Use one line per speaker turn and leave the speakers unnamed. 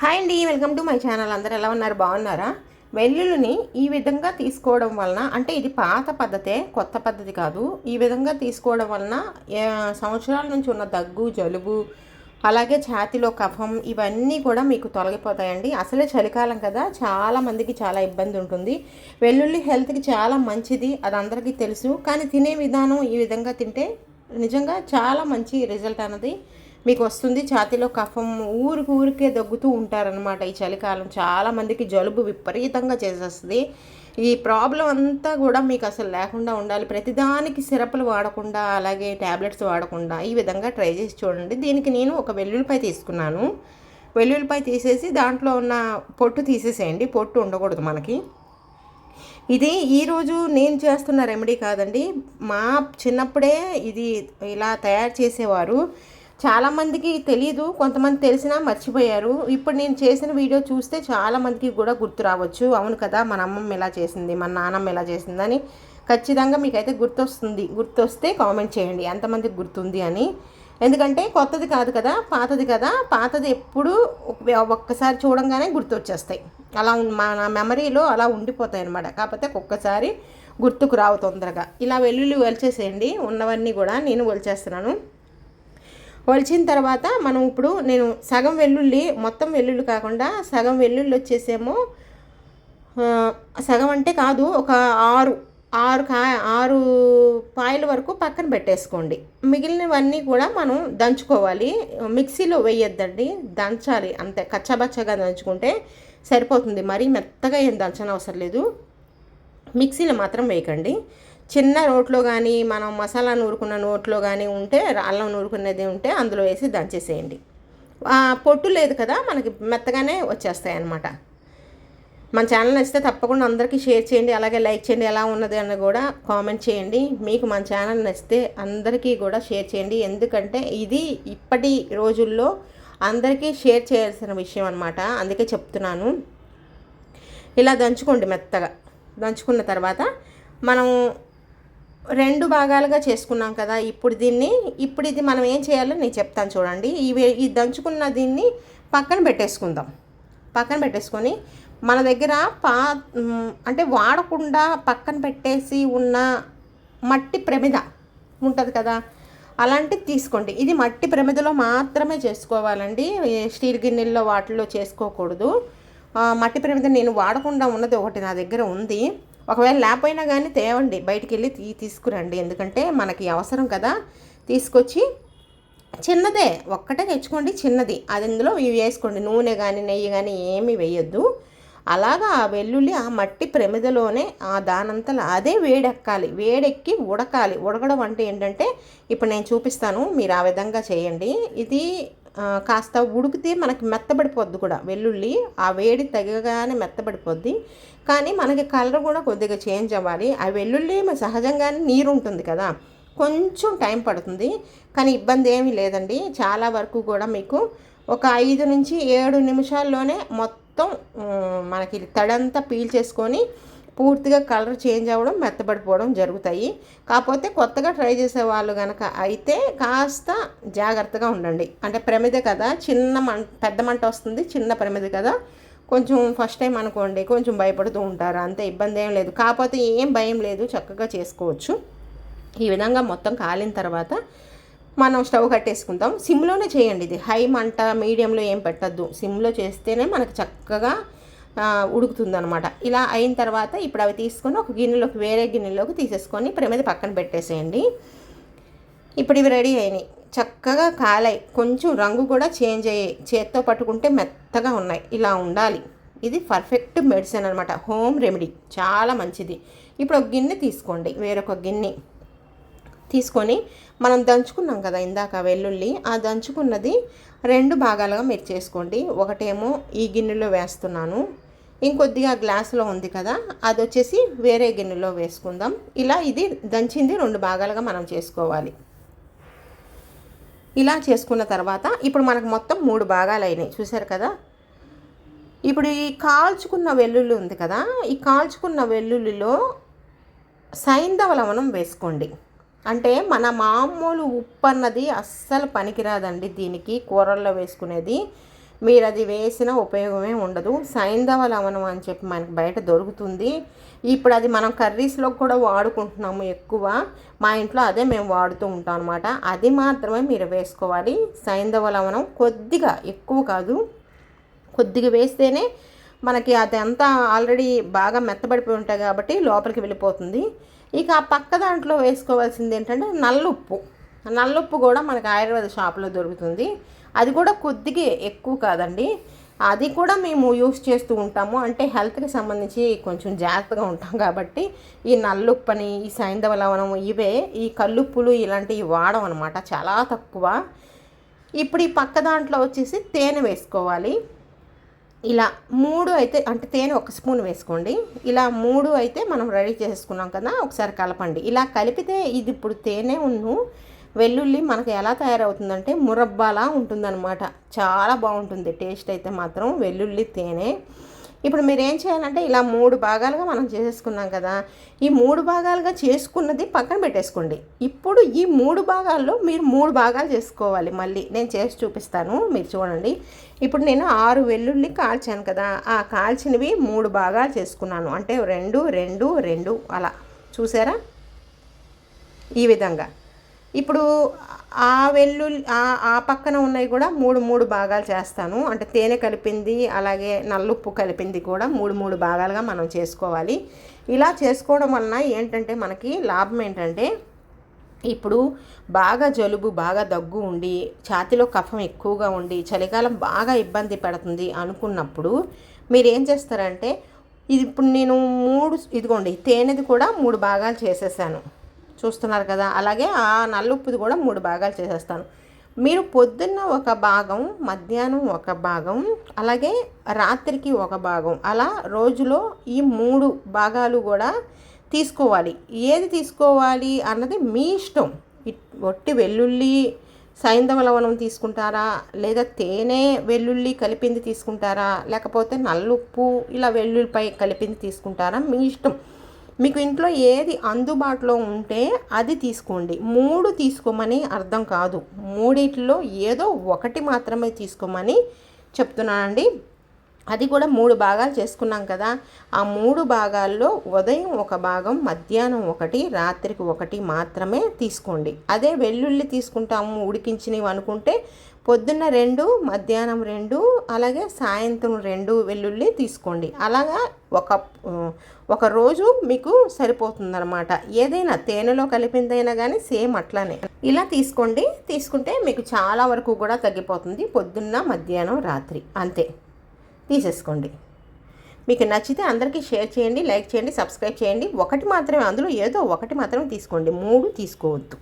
Hi అండి welcome to my channel. అందరు ఎలా ఉన్నారు? బాగున్నారా? వెల్లుల్లిని ఈ విధంగా తీసుకోవడం వలన అంటే ఇది పాత పద్ధతే కొత్త పద్ధతి కాదు. ఈ విధంగా తీసుకోవడం వలన సంవత్సరాల నుంచి ఉన్న దగ్గు జలుబు అలాగే ఛాతిలో కఫం ఇవన్నీ కూడా మీకు తొలగిపోతాయండి. అసలే చలికాలం కదా చాలా మందికి చాలా ఇబ్బంది ఉంటుంది. వెల్లుల్లి హెల్త్కి చాలా మంచిది అది అందరికీ తెలుసు. కానీ తినే విధానం ఈ విధంగా తింటే నిజంగా చాలా మంచి రిజల్ట్ అన్నది మీకు వస్తుంది ఛాతీలో కఫం ఊరికి ఊరికే దగ్గుతూ ఉంటారనమాట ఈ చలికాలం. చాలామందికి జలుబు విపరీతంగా చేసేస్తుంది. ఈ ప్రాబ్లం అంతా కూడా మీకు అసలు లేకుండా ఉండాలి. ప్రతిదానికి సిరప్లు వాడకుండా అలాగే ట్యాబ్లెట్స్ వాడకుండా ఈ విధంగా ట్రై చేసి చూడండి. దీనికి నేను ఒక వెల్లుల్లిపాయ తీసుకున్నాను. వెల్లుల్లిపాయ తీసేసి దాంట్లో ఉన్న పొట్టు తీసేసేయండి. పొట్టు ఉండకూడదు మనకి. ఇది ఈరోజు నేను చేస్తున్న రెమెడీ కాదండి. మా చిన్నప్పుడే ఇది ఇలా తయారు చేసేవారు. చాలామందికి తెలియదు కొంతమంది తెలిసినా మర్చిపోయారు. ఇప్పుడు నేను చేసిన వీడియో చూస్తే చాలామందికి కూడా గుర్తు రావచ్చు. అవును కదా మన అమ్మమ్మ ఎలా చేసింది మన నాన్నమ్మ ఎలా చేసిందని ఖచ్చితంగా మీకైతే గుర్తొస్తుంది. గుర్తొస్తే కామెంట్ చేయండి ఎంతమందికి గుర్తుంది అని. ఎందుకంటే కొత్తది కాదు కదా పాతది కదా. పాతది ఎప్పుడు ఒక్కసారి చూడంగానే గుర్తొచ్చేస్తాయి. అలా మన మెమరీలో అలా ఉండిపోతాయి అనమాట కాకపోతే ఒక్కసారి గుర్తుకు రావు తొందరగా. ఇలా వెల్లుల్లి ఒలిచేసేయండి ఉన్నవన్నీ కూడా నేను వలిచేస్తున్నాను. ఒలిచిన తర్వాత మనం ఇప్పుడు నేను సగం వెల్లుల్లి మొత్తం వెల్లుల్లి కాకుండా సగం వెల్లుల్లి వచ్చేసేమో సగం అంటే కాదు ఒక ఆరు ఆరు కా ఆరు పాయల వరకు పక్కన పెట్టేసుకోండి. మిగిలినవన్నీ కూడా మనం దంచుకోవాలి. మిక్సీలో వేయొద్దండి. దంచాలి. అంతే. కచ్చాబచ్చగా దంచుకుంటే సరిపోతుంది. మరీ మెత్తగా ఏం దంచని అవసరం లేదు. మిక్సీలో మాత్రం వేయకండి. చిన్న రోట్లో కానీ మనం మసాలా నూరుకున్న నోట్లో కానీ ఉంటే అల్లం నూరుకునేది ఉంటే అందులో వేసి దంచేసేయండి. పొట్టు లేదు కదా మనకి మెత్తగానే వచ్చేస్తాయి అన్నమాట. మన ఛానల్ నచ్చితే తప్పకుండా అందరికీ షేర్ చేయండి అలాగే లైక్ చేయండి ఎలా ఉన్నది అని కూడా కామెంట్ చేయండి. మీకు మన ఛానల్ నచ్చితే అందరికీ కూడా షేర్ చేయండి. ఎందుకంటే ఇది ఇప్పటి రోజుల్లో అందరికీ షేర్ చేయాల్సిన విషయం అనమాట అందుకే చెప్తున్నాను. ఇలా దంచుకోండి మెత్తగా. దంచుకున్న తర్వాత మనం రెండు భాగాలుగా చేసుకున్నాం కదా ఇప్పుడు దీన్ని ఇప్పుడు ఇది మనం ఏం చేయాలో నేను చెప్తాను చూడండి. ఇవి ఈ దంచుకున్న దీన్ని పక్కన పెట్టేసుకుందాం. పక్కన పెట్టేసుకొని మన దగ్గర పా అంటే వాడకుండా పక్కన పెట్టేసి ఉన్న మట్టి ప్రమిద ఉంటుంది కదా అలాంటిది తీసుకోండి. ఇది మట్టి ప్రమిదలో మాత్రమే చేసుకోవాలండి. స్టీల్ గిన్నెల్లో వాటిల్లో చేసుకోకూడదు. ఆ, మట్టి ప్రమిద నేను వాడకుండా ఉన్నది ఒకటి నా దగ్గర ఉంది. ఒకవేళ లేకపోయినా కానీ తేవండి బయటికి వెళ్ళి తీ తీసుకురండి. ఎందుకంటే మనకి అవసరం కదా. తీసుకొచ్చి చిన్నదే ఒక్కటే తెచ్చుకోండి చిన్నది. అది ఇందులో ఇవి వేసుకోండి. నూనె కానీ నెయ్యి కానీ ఏమీ వేయొద్దు. అలాగా ఆ వెల్లుల్లి ఆ మట్టి ప్రమిదలోనే ఆ దానంతలా అదే వేడెక్కాలి. వేడెక్కి ఉడకాలి. ఉడకడం అంటే ఏంటంటే ఇప్పుడు నేను చూపిస్తాను మీరు ఆ విధంగా చేయండి. ఇది కాస్త ఉడికితే మనకి మెత్తబడిపోద్ది కూడా వెల్లుల్లి. ఆ వేడి తగ్గగానే మెత్తబడిపోద్ది. కానీ మనకి కలర్ కూడా కొద్దిగా చేంజ్ అవ్వాలి. ఆ వెల్లుల్లి మన సహజంగానే నీరు ఉంటుంది కదా. కొంచెం టైం పడుతుంది. కానీ ఇబ్బంది ఏమీ లేదండి. చాలా వరకు కూడా మీకు ఒక ఐదు నుంచి ఏడు నిమిషాల్లోనే మొత్తం మనకి తడంతా పీల్ చేసుకొని పూర్తిగా కలర్ చేంజ్ అవ్వడం మెత్తబడిపోవడం జరుగుతాయి. కాకపోతే కొత్తగా ట్రై చేసే వాళ్ళు కనుక అయితే కాస్త జాగ్రత్తగా ఉండండి. అంటే ప్రమిద కదా చిన్న మంట పెద్ద మంట వస్తుంది చిన్న ప్రమిద కదా. కొంచెం ఫస్ట్ టైం అనుకోండి కొంచెం భయపడుతూ ఉంటారు. అంత ఇబ్బంది ఏం లేదు. కాకపోతే ఏం భయం లేదు చక్కగా చేసుకోవచ్చు. ఈ విధంగా మొత్తం కాలిన తర్వాత మనం స్టవ్ కట్టేసుకుందాం సిమ్లోనే చేయండి ఇది. హై మంట మీడియంలో ఏం పెట్టద్దు. సిమ్లో చేస్తేనే మనకు చక్కగా ఉడుకుతుంది అనమాట ఇలా అయిన తర్వాత ఇప్పుడు అవి తీసుకొని ఒక గిన్నెలోకి వేరే గిన్నెలోకి తీసేసుకొని ప్రమిద పక్కన పెట్టేసేయండి. ఇప్పుడు ఇవి రెడీ అయినాయి. చక్కగా కాలాయి. కొంచెం రంగు కూడా చేంజ్ అయ్యాయి చేత్తో పట్టుకుంటే మెత్తగా ఉన్నాయి. ఇలా ఉండాలి. ఇది పర్ఫెక్ట్ మెడిసిన్ అనమాట హోమ్ రెమెడీ. చాలా మంచిది. ఇప్పుడు ఒక గిన్నె తీసుకోండి. వేరొక గిన్నె తీసుకొని మనం దంచుకున్నాం కదా ఇందాక వెల్లుల్లి. ఆ దంచుకున్నది రెండు భాగాలుగా మీరు చేసుకోండి. ఒకటేమో ఈ గిన్నెలో వేస్తున్నాను. ఇంకొద్దిగా గ్లాసులో ఉంది కదా అది వచ్చేసి వేరే గిన్నెలో వేసుకుందాం. ఇలా ఇది దంచింది రెండు భాగాలుగా మనం చేసుకోవాలి. ఇలా చేసుకున్న తర్వాత ఇప్పుడు మనకు మొత్తం మూడు భాగాలు అయినాయి. చూసారు కదా? ఇప్పుడు ఈ కాల్చుకున్న వెల్లుల్లి ఉంది కదా ఈ కాల్చుకున్న వెల్లుల్లిలో సైంధవ లవణం వేసుకోండి. అంటే మన మామూలు ఉప్పు అన్నది అస్సలు పనికిరాదండి దీనికి కూరల్లో వేసుకునేది. మీరు అది వేసిన ఉపయోగమే ఉండదు. సైంధవ లవణం అని చెప్పి మనకి బయట దొరుకుతుంది. ఇప్పుడు అది మనం కర్రీస్లో కూడా వాడుకుంటున్నాము ఎక్కువ. మా ఇంట్లో అదే మేము వాడుతూ ఉంటాం అనమాట అది మాత్రమే మీరు వేసుకోవాలి. సైంధవ లవణం కొద్దిగా ఎక్కువ కాదు. కొద్దిగా వేస్తేనే మనకి అదంతా ఆల్రెడీ బాగా మెత్తబడిపోయి ఉంటాయి కాబట్టి లోపలికి వెళ్ళిపోతుంది. ఇక ఆ పక్క దాంట్లో వేసుకోవాల్సింది ఏంటంటే నల్లుప్పు. నల్లుప్పు కూడా మనకి ఆయుర్వేద షాప్లో దొరుకుతుంది. అది కూడా కొద్దిగా ఎక్కువ కాదండి. అది కూడా మేము యూస్ చేస్తూ ఉంటాము. అంటే హెల్త్కి సంబంధించి కొంచెం జాగ్రత్తగా ఉంటాం కాబట్టి ఈ నల్లుప్పని ఈ సైంధవ లవణం ఇవే ఈ కల్లుప్పులు ఇలాంటివి వాడం అనమాట చాలా తక్కువ. ఇప్పుడు ఈ పక్క దాంట్లో వచ్చేసి తేనె వేసుకోవాలి. ఇలా మూడు అయితే అంటే తేనె ఒక స్పూన్ వేసుకోండి. ఇలా మూడు అయితే మనం రెడీ చేసుకున్నాం కదా ఒకసారి కలపండి. ఇలా కలిపితే ఇది ఇప్పుడు తేనె ఉన్ను వెల్లుల్లి మనకు ఎలా తయారవుతుందంటే మురబ్బాలా ఉంటుందన్నమాట. చాలా బాగుంటుంది. టేస్ట్ అయితే మాత్రం వెల్లుల్లి తేనె. ఇప్పుడు మీరు ఏం చేయాలంటే ఇలా మూడు భాగాలుగా మనం చేసేసుకున్నాం కదా. ఈ మూడు భాగాలుగా చేసుకున్నది పక్కన పెట్టేసుకోండి. ఇప్పుడు ఈ మూడు భాగాల్లో మీరు మూడు భాగాలు చేసుకోవాలి. మళ్ళీ నేను చేసి చూపిస్తాను. మీరు చూడండి. ఇప్పుడు నేను ఆరు వెల్లుల్లి కాల్చాను కదా. ఆ కాల్చినవి మూడు భాగాలు చేసుకున్నాను. అంటే రెండు రెండు రెండు అలా. చూసారా? ఈ విధంగా. ఇప్పుడు ఆ వెల్లుల్లి ఆ పక్కన ఉన్నవి కూడా మూడు మూడు భాగాలు చేస్తాను. అంటే తేనె కలిపింది అలాగే నల్లుప్పు కలిపింది కూడా మూడు మూడు భాగాలుగా మనం చేసుకోవాలి. ఇలా చేసుకోవడం వలన ఏంటంటే మనకి లాభం ఏంటంటే ఇప్పుడు బాగా జలుబు బాగా దగ్గు ఉండి ఛాతిలో కఫం ఎక్కువగా ఉండి చలికాలం బాగా ఇబ్బంది పడుతుంది అనుకున్నప్పుడు మీరు ఏం చేస్తారంటే ఇది ఇప్పుడు నేను మూడు ఇదిగోండి తేనెది కూడా మూడు భాగాలు చేసేసాను. చూస్తున్నారు కదా. అలాగే ఆ నల్లుప్పుది కూడా మూడు భాగాలు చేసేస్తాను. మీరు పొద్దున్న ఒక భాగం మధ్యాహ్నం ఒక భాగం అలాగే రాత్రికి ఒక భాగం అలా రోజులో ఈ మూడు భాగాలు కూడా తీసుకోవాలి. ఏది తీసుకోవాలి అన్నది మీ ఇష్టం. ఒట్టి వెల్లుల్లి సైంధవ లవణం తీసుకుంటారా? లేదా తేనె వెల్లుల్లి కలిపింది తీసుకుంటారా? లేకపోతే నల్లుప్పు ఇలా వెల్లుల్లిపై కలిపింది తీసుకుంటారా? మీ ఇష్టం. మీకు ఇంట్లో ఏది అందుబాటులో ఉంటే అది తీసుకోండి. మూడు తీసుకోమని అర్థం కాదు. మూడిట్లో ఏదో ఒకటి మాత్రమే తీసుకోమని చెప్తున్నానండి. అది కూడా మూడు భాగాలు చేసుకున్నాం కదా. ఆ మూడు భాగాల్లో ఉదయం ఒక భాగం మధ్యాహ్నం ఒకటి రాత్రికి ఒకటి మాత్రమే తీసుకోండి. అదే వెల్లుల్లి తీసుకుంటాము ఉడికించినవి అనుకుంటే పొద్దున్న రెండు మధ్యాహ్నం రెండు అలాగే సాయంత్రం రెండు వెల్లుల్లి తీసుకోండి. అలాగా ఒక ఒక రోజు మీకు సరిపోతుందన్నమాట. ఏదైనా తేనెలో కలిపిందైనా కానీ సేమ్ అట్లానే. ఇలా తీసుకోండి. తీసుకుంటే మీకు చాలా వరకు కూడా తగ్గిపోతుంది పొద్దున్న మధ్యాహ్నం రాత్రి. అంతే. తీసేసుకోండి. మీకు నచ్చితే అందరికీ షేర్ చేయండి లైక్ చేయండి సబ్స్క్రైబ్ చేయండి. ఒకటి మాత్రమే అందులో ఏదో ఒకటి మాత్రమే తీసుకోండి. మూడు తీసుకోవద్దు.